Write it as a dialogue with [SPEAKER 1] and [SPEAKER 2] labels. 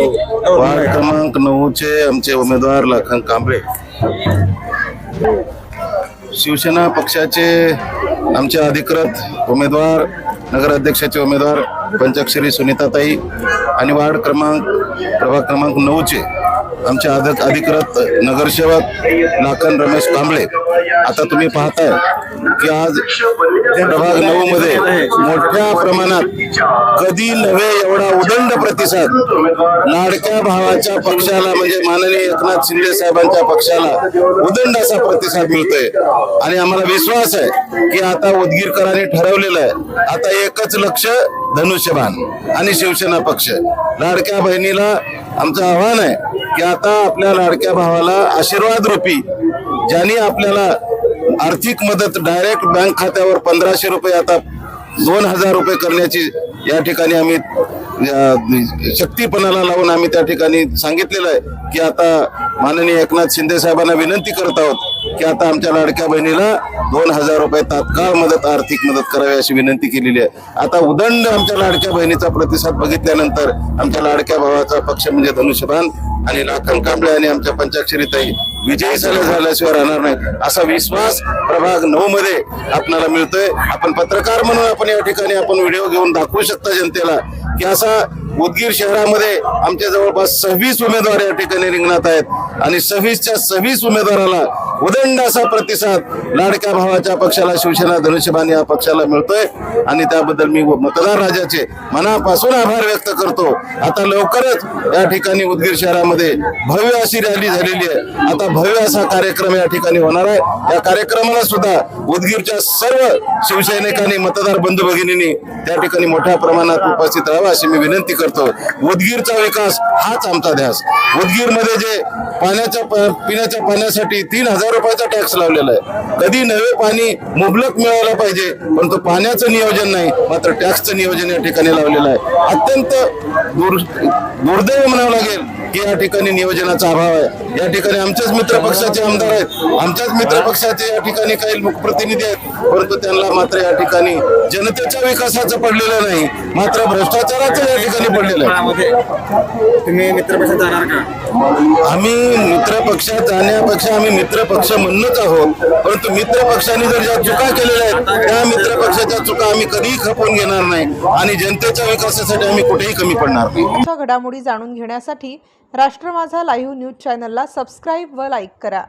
[SPEAKER 1] Ward क्रमांक नऊचे आमचे उमेदवार लखन कांबळे. शिवसेना पक्षाचे आमचे अधिकृत उमेदवार नगराध्यक्षाचे उमेदवार पंचाक्षरी सुनीताताई आणि वार्ड क्रमांक प्रभाग क्रमांक नऊचे आमचे अधिक अधिकृत नगरसेवक लाखन रमेश कांबळे. आता तुम्ही पाहताय की आज प्रभाग नऊ मध्ये मोठ्या प्रमाणात कधी नव्हे एवढा उदंड प्रतिसाद लाडक्या भावाच्या पक्षाला म्हणजे माननीय एकनाथ शिंदे साहेबांच्या पक्षाला उदंड असा प्रतिसाद मिळतोय. आणि आम्हाला विश्वास आहे की आता उदगीरकरांनी ठरवलेलं आहे आता एकच लक्ष धनुष्यबाण आणि शिवसेना पक्ष. लाडक्या बहिणीला आमचं आव्हान आहे की आता आपल्या लाडक्या भावाला आशीर्वाद रूपी ज्यांनी आपल्याला आर्थिक मदत डायरेक्ट बँक खात्यावर पंधराशे रुपये आता दोन हजार रुपये करण्याची या ठिकाणी आम्ही शक्तीपणाला लावून आम्ही त्या ठिकाणी सांगितलेलं आहे की आता माननीय एकनाथ शिंदे साहेबांना विनंती करत आहोत की आता आमच्या लाडक्या बहिणीला दोन हजार रुपये तात्काळ मदत आर्थिक मदत करावी अशी विनंती केलेली आहे. आता उदंड आमच्या लाडक्या बहिणीचा प्रतिसाद बघितल्यानंतर आमच्या लाडक्या भावाचा पक्ष म्हणजे धनुष्यबाण आणि लाखन कांबळे आणि आमच्या पंचाक्षरीताई विजयी झाल्या झाल्याशिवाय राहणार नाही असा विश्वास प्रभाग नऊ मध्ये आपल्याला मिळतोय. आपण पत्रकार म्हणून आपण या ठिकाणी आपण व्हिडिओ घेऊन दाखवू शकता जनतेला की असा उदगीर शहरामध्ये आमच्या जवळपास सव्वीस उमेदवार या ठिकाणी रिंगणात आहेत. आणि सव्वीसच्या सव्वीस उमेदवाराला उदंड असा प्रतिसाद लाडक्या भावाच्या पक्षाला शिवसेना धनुष्यबाण या पक्षाला मिळतोय. आणि त्याबद्दल मी मतदार राजाचे मनापासून आभार व्यक्त करतो. आता लवकरच या ठिकाणी उदगीर शहरामध्ये भव्य अशी रॅली झालेली आहे. आता भव्य असा कार्यक्रम या ठिकाणी होणार आहे. या कार्यक्रमाला सुद्धा उदगीरच्या सर्व शिवसैनिकांनी मतदार बंधू भगिनींनी त्या ठिकाणी मोठ्या प्रमाणात उपस्थित राहावं अशी मी विनंती करतो. उदगीरचा विकास हाच आमचा ध्यास. उदगीरमध्ये जे पाण्याच्या पिण्याच्या पाण्यासाठी तीन हजार रुपयाचा टॅक्स लावलेला आहे. कधी नवे पाणी मुबलक मिळायला पाहिजे पण तो पाण्याचं नियोजन नाही मात्र टॅक्सचं नियोजन या ठिकाणी लावलेलं आहे. अत्यंत दुर् दुर्दैव म्हणावं लागेल की या ठिकाणी नियोजनाचा अभाव आहे. या ठिकाणी आमच्याच मित्र पक्षाचे आमदार आहेत. आमच्याच मित्र पक्षाचे या ठिकाणी काही लोकप्रतिनिधी आहेत. परंतु त्यांना मात्र या ठिकाणी जनतेच्या विकासाचं पडलेलं नाही. मात्र भ्रष्टाचाराचं या ठिकाणी पडलेलं आहे
[SPEAKER 2] काळामध्ये तुम्ही मित्रपक्षात जाणार का?
[SPEAKER 1] आम्ही मित्र पक्षात जाण्यापेक्षा आम्ही मित्र पक्ष म्हणूनच आहोत. परंतु मित्र पक्षाने जर ज्या चुका केलेल्या आहेत त्या मित्र पक्षाच्या चुका आम्ही कधीही खपवून घेणार नाही. आणि जनतेच्या विकासासाठी आम्ही कुठेही कमी पडणार नाही.
[SPEAKER 3] घडामोडी जाणून घेण्यासाठी राष्ट्र माझा लाईव्ह न्यूज चॅनलला सबस्क्राईब व लाईक करा.